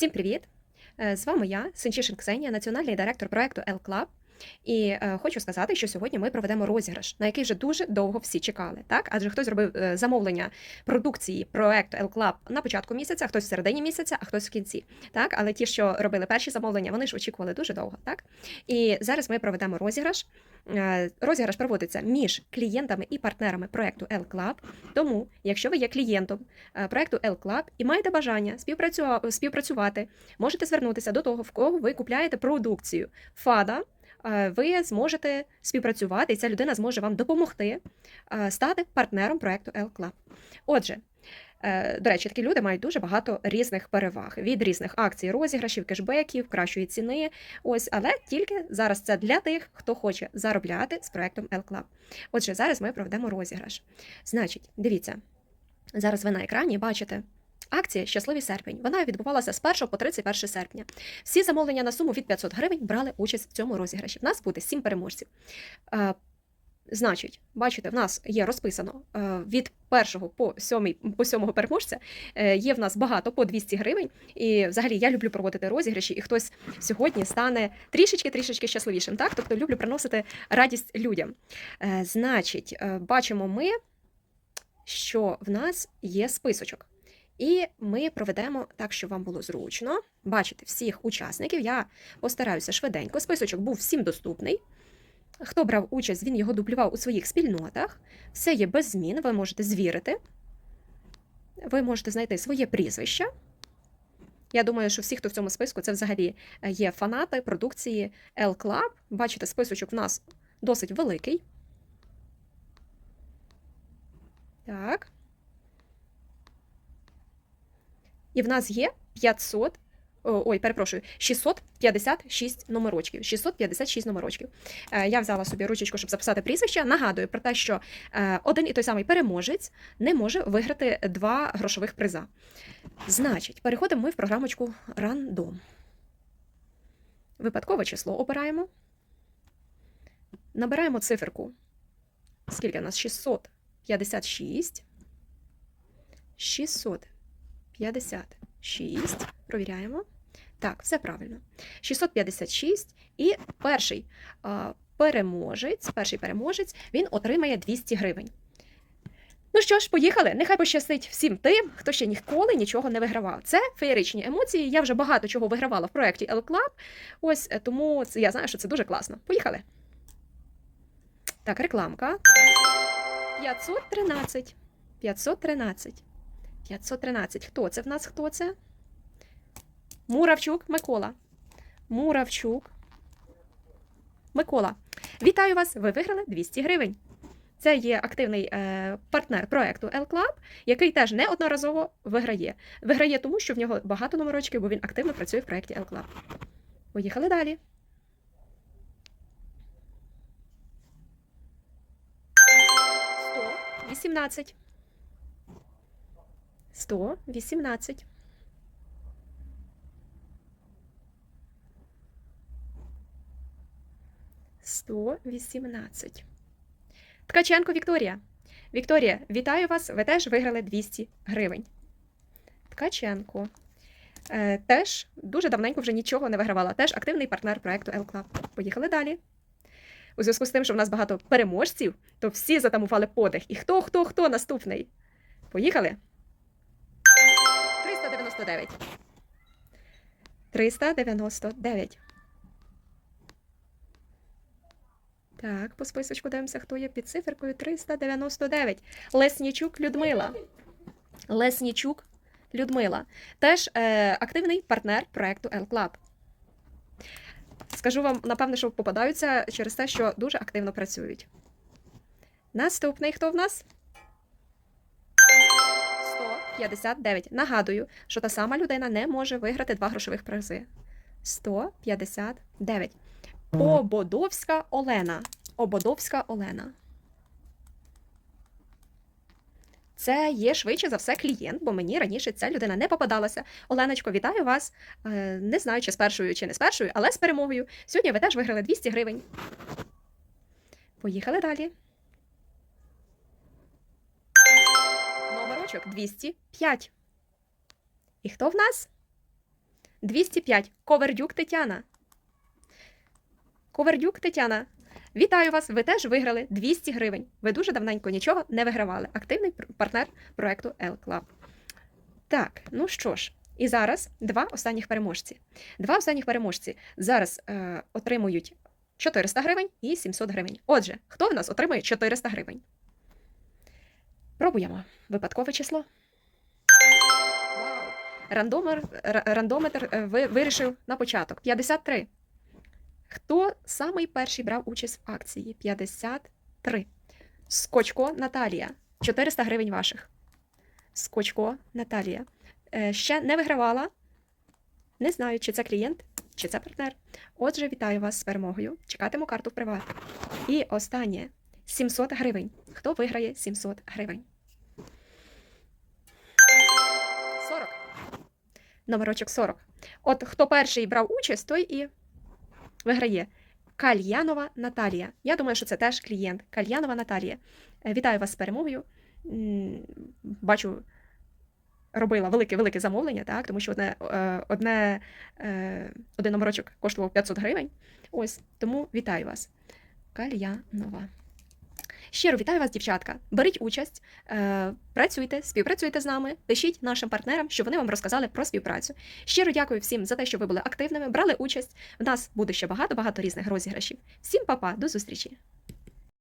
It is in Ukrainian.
Всім привіт! Е, З вами я, Сенчишин Ксенія, національний директор проекту L Club. І е, хочу сказати, що сьогодні ми проведемо розіграш, на який вже дуже довго всі чекали. Так, адже хтось зробив е, замовлення продукції проекту L Club на початку місяця, хтось в середині місяця, а хтось в кінці. Так, але ті, що робили перші замовлення, вони ж очікували дуже довго. Так, і зараз ми проведемо розіграш. Е, Розіграш проводиться між клієнтами і партнерами проекту L Club. Тому, якщо ви є клієнтом е, проекту L Club і маєте бажання співпрацювати, можете звернутися до того, в кого ви купляєте продукцію. ФАДа. Е, Ви зможете співпрацювати, і ця людина зможе вам допомогти е, стати партнером проекту L Club. Отже, е, до речі, такі люди мають дуже багато різних переваг від різних акцій, розіграшів, кешбеків, кращої ціни. Ось, але тільки зараз це для тих, хто хоче заробляти з проектом L Club. Отже, зараз ми проведемо розіграш. Значить, дивіться, зараз ви на екрані бачите. Акція Щасливий серпень. Вона відбувалася з 1 по 31 серпня. Всі замовлення на суму від 500 гривень брали участь в цьому розіграші. В нас буде 7 переможців. Е, Значить, бачите, в нас є розписано е, від першого по сьомий по сьомого переможця. е, Є в нас багато по 200 гривень. І взагалі я люблю проводити розіграші, і хтось сьогодні стане трішечки-трішечки щасливішим. Так, тобто люблю приносити радість людям. Значить, бачимо ми, що в нас є списочок. І ми проведемо так, щоб вам було зручно бачити всіх учасників. Я постараюся швиденько. Списочок був всім доступний. Хто брав участь, він його дублював у своїх спільнотах. Все є без змін, ви можете звірити. Ви можете знайти своє прізвище. Я думаю, що всі, хто в цьому списку, це взагалі е, є фанати продукції L Club. Бачите, списочок в нас досить великий. Так. І в нас є 500, ой, перепрошую, 656 номерочків. 656 номерочків. Е, Я взяла собі ручечку, щоб записати прізвище. Нагадую про те, що е, один і той самий переможець не може виграти два грошових приза. Значить, переходимо ми в програмочку Рандом. Випадкове число обираємо. Набираємо циферку. Скільки у нас? 656. 656. Провіряємо. Так, все правильно. 656. І перший переможець, перший переможець, він отримає 200 гривень. Ну що ж, поїхали. Нехай пощастить всім тим, хто ще ніколи нічого не вигравав. Це феєричні емоції. Я вже багато чого вигравала в проєкті L Club. Ось е, тому я знаю, що це дуже класно. Поїхали. Так, рекламка. 513. 513. 513. Хто це в нас? Хто це? Муравчук Микола. Муравчук. Микола. Вітаю вас! Ви виграли 200 гривень. Це є активний е, партнер проекту L Club, який теж неодноразово виграє. Виграє тому, що в нього багато номерочків, бо він активно працює в проєкті L Club. Поїхали далі. Сто вісімнадцять. Сто вісімнадцять. Сто вісімнадцять. Ткаченко Вікторія. Вікторія, вітаю вас! Ви теж виграли 200 гривень. Ткаченко. Е, теж дуже давненько вже нічого не вигравала. Теж активний партнер проекту L Club. Поїхали далі. У зв'язку з тим, що в нас багато переможців, то всі затамували подих. І хто, хто, хто наступний? Поїхали. 399. 399. Так, по списочку дивимося, хто є під циферкою 399. Леснічук Людмила. Леснічук Людмила. Теж е, активний партнер проекту L Club. Скажу вам, напевне, що попадаються через те, що дуже активно працюють. Наступний хто в нас? 159. Нагадую, що та сама людина не може виграти два грошових призи. 159. Ободовська Олена. Ободовська Олена. Це є швидше за все клієнт, бо мені раніше ця людина не попадалася. Оленочко, вітаю вас. Е, Не знаю, чи з першою, чи не з першою, але з перемогою. Сьогодні ви теж виграли 200 гривень. Поїхали далі. Номерочок 205. І хто в нас? 205. Ковердюк Тетяна. Ковердюк Тетяна. Вітаю вас! Ви теж виграли 200 гривень. Ви дуже давненько нічого не вигравали. Активний партнер проекту L Club. Так, ну що ж, і зараз два останніх переможці. Два останніх переможці зараз е, отримують 400 гривень і 700 гривень. Отже, хто в нас отримує 400 гривень? Пробуємо. Випадкове число. Рандомер, рандометр е, ви, вирішив на початок. 53. Хто самий перший брав участь в акції? 53. Скочко Наталія. 400 гривень ваших. Скочко Наталія. Е, ще не вигравала. Не знаю, чи це клієнт, чи це партнер. Отже, вітаю вас з перемогою. Чекатиму карту в приват. І останнє 700 гривень. Хто виграє 700 гривень? Номерочок 40. От хто перший брав участь, той і виграє. Кальянова Наталія. Я думаю, що це теж клієнт. Кальянова Наталія. Е, Вітаю вас з перемогою. Бачу, робила велике-велике замовлення, так, тому що одне, е, одне, е, один номерочок коштував 500 гривень. Ось, тому вітаю вас. Кальянова. Щиро вітаю вас, дівчатка. Беріть участь, е, працюйте, співпрацюйте з нами, пишіть нашим партнерам, щоб вони вам розказали про співпрацю. Щиро дякую всім за те, що ви були активними, брали участь. В нас буде ще багато-багато різних розіграшів. Всім па-па, до зустрічі!